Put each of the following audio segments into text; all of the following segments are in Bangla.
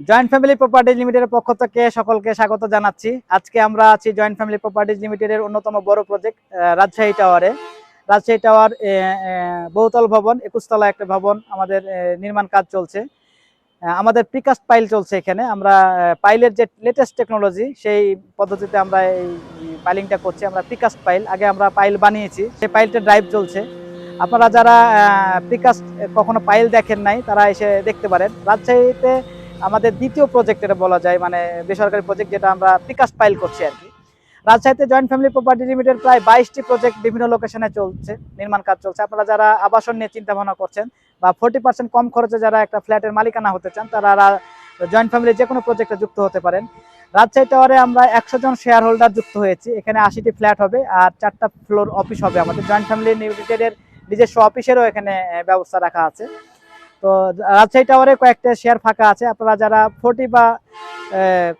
জয়েন্ট ফ্যামিলি প্রপার্টিজ লিমিটেডের পক্ষ থেকে সকলকে স্বাগত জানাচ্ছি। আজকে আমরা আছি জয়েন্ট ফ্যামিলি প্রপার্টিজ লিমিটেডের অন্যতম বড় প্রজেক্ট রাজশাহী টাওয়ারে রাজশাহী টাওয়ার বহুতল ভবন, একুশতলা একটা ভবন আমাদের নির্মাণ কাজ চলছে। আমাদের প্রিকাস্ট পাইল চলছে এখানে। আমরা পাইলের যে লেটেস্ট টেকনোলজি সেই পদ্ধতিতে আমরা এই পাইলিংটা করছি। আমরা প্রিকাস্ট পাইল আগে আমরা পাইল বানিয়েছি, সেই পাইলটা ড্রাইভ চলছে। আপনারা যারা প্রিকাস্ট কখনো পাইল দেখেন নাই, তারা এসে দেখতে পারেন। রাজশাহীতে আমাদের দ্বিতীয় প্রজেক্ট এটা বলা যায় মানে বেসরকারি প্রজেক্ট যেটা আমরা প্রিকাস্ট পাইল করছি আর কি। রাজশাহীতে জয়েন্ট ফ্যামিলি প্রপার্টি লিমিটেড প্রায় বাইশটি প্রজেক্ট বিভিন্ন লোকেশনে চলছে, নির্মাণ কাজ চলছে। আপনারা যারা আবাসন নিয়ে চিন্তা ভাবনা করছেন বা ফোর্টি পার্সেন্ট কম খরচে যারা একটা ফ্ল্যাটের মালিকানা হতে চান, তারা জয়েন্ট ফ্যামিলি যে কোনো প্রজেক্টে যুক্ত হতে পারেন। রাজশাহী টাওয়ারে আমরা একশো জন শেয়ার হোল্ডার যুক্ত হয়েছি, এখানে আশিটি ফ্ল্যাট হবে আর চারটা ফ্লোর অফিস হবে আমাদের। জয়েন্ট ফ্যামিলি লিমিটেডের নিজস্ব অফিসেরও এখানে ব্যবস্থা রাখা আছে। তো রাজশাহী টাওয়ারে কয়েকটা শেয়ার ফাঁকা আছে। আপনারা যারা ফোর্টি বা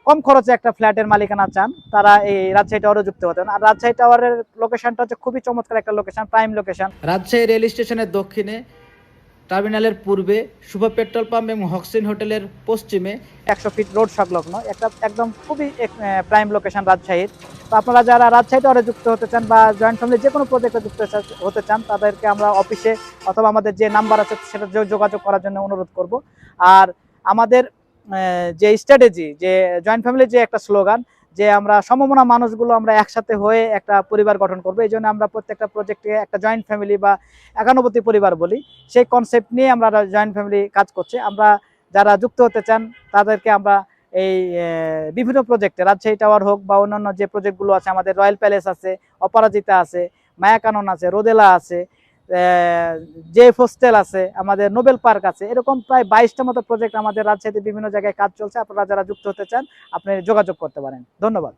কম খরচে একটা ফ্ল্যাটের মালিকানা চান তারা এই রাজশাহী টাওয়ারে যুক্ত হতে পারেন। আর রাজশাহী টাওয়ারের লোকেশনটা হচ্ছে খুবই চমৎকার একটা location prime location Rajshahi rail স্টেশনের দক্ষিণে টার্মিনালের পূর্বে শুভ পেট্রোল পাম্প এবং হক্সিন হোটেলের পশ্চিমে একশো ফিট রোড সংলগ্ন। একটা একদম খুবই প্রাইম লোকেশন রাজশাহীর। আপনারা যারা রাজশাহীতে টাওয়ারে যুক্ত হতে চান বা জয়েন্ট ফ্যামিলি যে কোনো প্রজেক্টে যুক্ত হতে- চান তাদেরকে আমরা অফিসে অথবা আমাদের যে নাম্বার আছে সেটা যোগ- যোগাযোগ করার জন্য অনুরোধ করব। আর আমাদের যে স্ট্র্যাটেজি যে জয়েন্ট ফ্যামিলির যে একটা স্লোগান যে আমরা সমমনা মানুষগুলো আমরা একসাথে হয়ে একটা পরিবার গঠন করব। এই জন্য আমরা প্রত্যেকটা প্রজেক্টে একটা জয়েন্ট ফ্যামিলি বা একান্নবর্তী পরিবার বলি। সেই কনসেপ্ট নিয়ে আমরা জয়েন্ট ফ্যামিলি কাজ করছে। আমরা যারা যুক্ত হতে চান, তাদেরকে আমরা এই বিভিন্ন প্রজেক্টে রাজশাহী টাওয়ার হোক বা অন্যান্য যে প্রজেক্টগুলো আছে, আমাদের রয়্যাল প্যালেস আছে, অপরাজিতা আছে মায়াকানন আছে, রোদেলা আছে যে হোস্টেল আছে, আমাদের নোবেল পার্ক আছে, এরকম প্রায় বাইশটা মতো প্রজেক্ট আমাদের রাজশাহীতে বিভিন্ন জায়গায় কাজ চলছে। আপনারা যারা যুক্ত হতে চান, আপনি যোগাযোগ করতে পারেন। ধন্যবাদ।